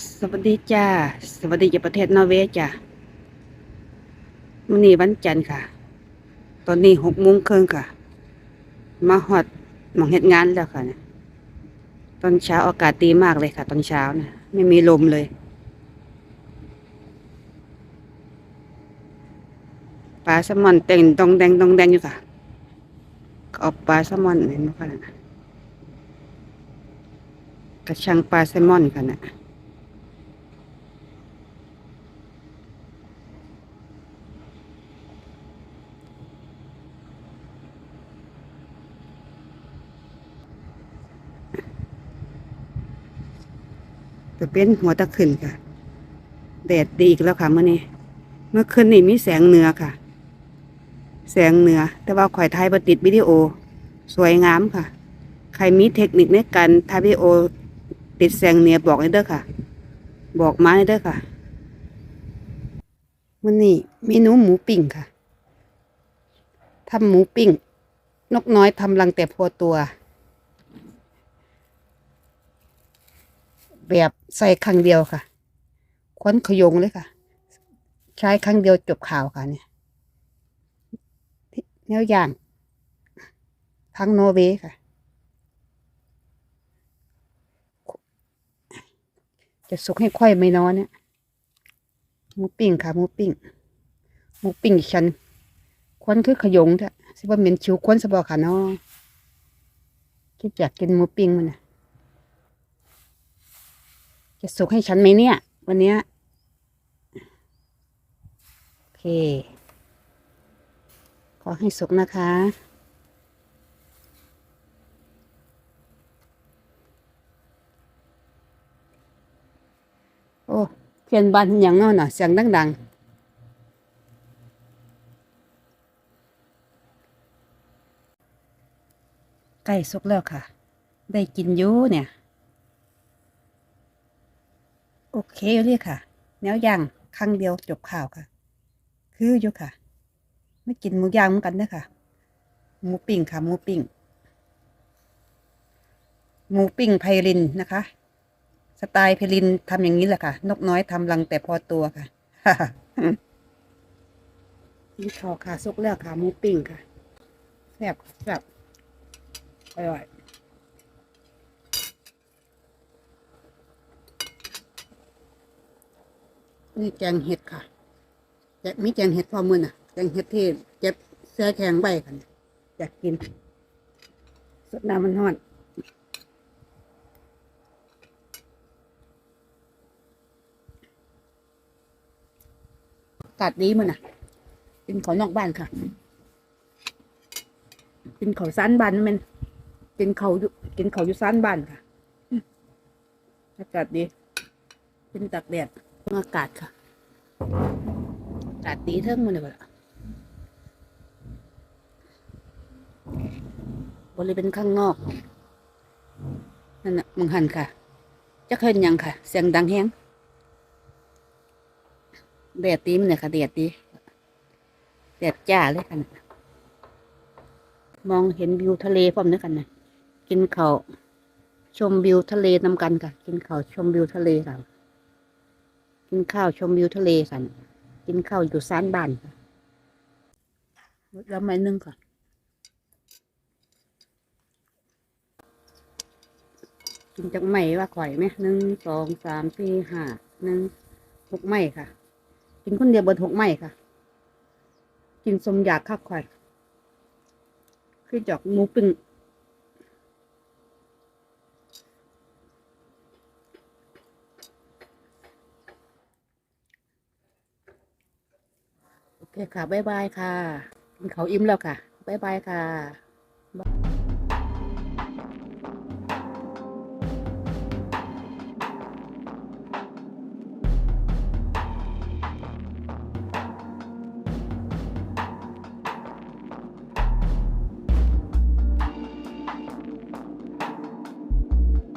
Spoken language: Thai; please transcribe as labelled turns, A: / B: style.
A: สวัสดีจ้า สวัสดีจากประเทศนอร์เวย์จ้าวันนี้วันจันทร์ค่ะ ตอนนี้หกโมงครึ่งค่ะ มาหอดมองเฮ็ดงานแล้วค่ะนี่ยตอนเช้าอากาศดีมากเลยค่ะ ตอนเช้านะไม่มีลมเลย ปลาแซลมอนเต่งตองแดงตองแดงอยู่ค่ะก็เอาปลาแซลมอนเห็นไหมคะน่ะกระชังปลาแซลมอนค่ะน่ะ จะเป็นหัวตะขึ้นค่ะแดดดีอีกแล้วค่ะเมื่อนี้ เมื่อคืนนี้มีแสงเหนือค่ะ แสงเหนือ แต่ว่าข่อยถ่ายบติดวิดีโอ สวยงามค่ะ ใครมีเทคนิคในการถ่ายวิดีโอ ติดแสงเหนือบอกให้เด้อค่ะ บอกมาให้เด้อค่ะมื่อนี้เมนูหมูปิ้งค่ะทำหมูปิ้ง นกน้อยทำรังแต่พอตัว แบบใส่ครั้งเดียวค่ะ ควนขยงเลยค่ะ ใช้ครั้งเดียวจบข่าวค่ะเนี่ยแนวอย่างทางโนเวค่ะ จะสุกให้ค่อยไม่น้อยเนี่ยหมูปิ้งค่ะหมูปิ้งหมูปิ้งอีกชั้นควนคือขยงจ้ะสิว่าเหม็นชิวควนสบอค่ะเนาะคิดอยากกินหมูปิ้งมันนะ จะสุกให้ฉันไหมเนี่ย วันเนี้ยโอเค ขอให้สุกนะคะ โอ้เพียนบ้านอย่างนอนน่ะเสียงดังๆใกล้สุกแล้วค่ะ ได้กินยู่เนี่ย โอเคเลยค่ะ แนวย่างครั้งเดียวจบข่าวค่ะ คืออยู่ค่ะ ไม่กินหมูย่างเหมือนกันเด้อค่ะหมูปิ้งค่ะหมูปิ้งหมูปิ้งไพรินนะคะ สไตล์ไพรินทำอย่างนี้แหละค่ะ นกน้อยทำรังแต่พอตัวค่ะนี่ข้าค่ะสุกแล้วค่ะหมูปิ้งค่ะแซ่บแซ่บอร่อย นี่แกงเห็ดค่ะแกมีแกงเห็ดพอมือน่ะ แกงเห็ดที่เจ็บแซ่แข็งใบค่ะเนี่ยอยากกินสดน้ำมันห้อนอากาศดีมันน่ะ กินของนอกบ้านค่ะ กินเขาซานบ้านมันมันกินเขาอยู่กินเขาอยู่ซานบ้านค่ะอืมอากาศดีกินตากแดด อากาศค่ะอากาศดีเท่งมันเลยบ่ละบริเวณข้างนอกนั่นน่ะมึงหันค่ะจะเคยยังค่ะ เสียงดังแฮงแดดตีมันเนี่ยค่ะแดดตีแดดจ้าเลยค่ะมองเห็นวิวทะเลพร้อมด้วยกันนะกินเขาชมวิวทะเลนำกันค่ะ กินเขาชมวิวทะเลค่ะ กินข้าวชมวิวทะเลค่ะกินข้าวอยู่ซานบ้านค่ะแล้วไม้นึ่งค่ะกินจากไม้ว่าข่อยไหมหนึ่งสองสามสี่ห้าหนึ่งหกไม้ค่ะ กินคนเดียวเบิดหกไม้ค่ะ กินสมอยากข้าวข่อย คือจอกหมูปิ้ง เคค่ะ บ๊ายบายค่ะกินเขาอิ่มแล้วค่ะ บ๊ายบายค่ะ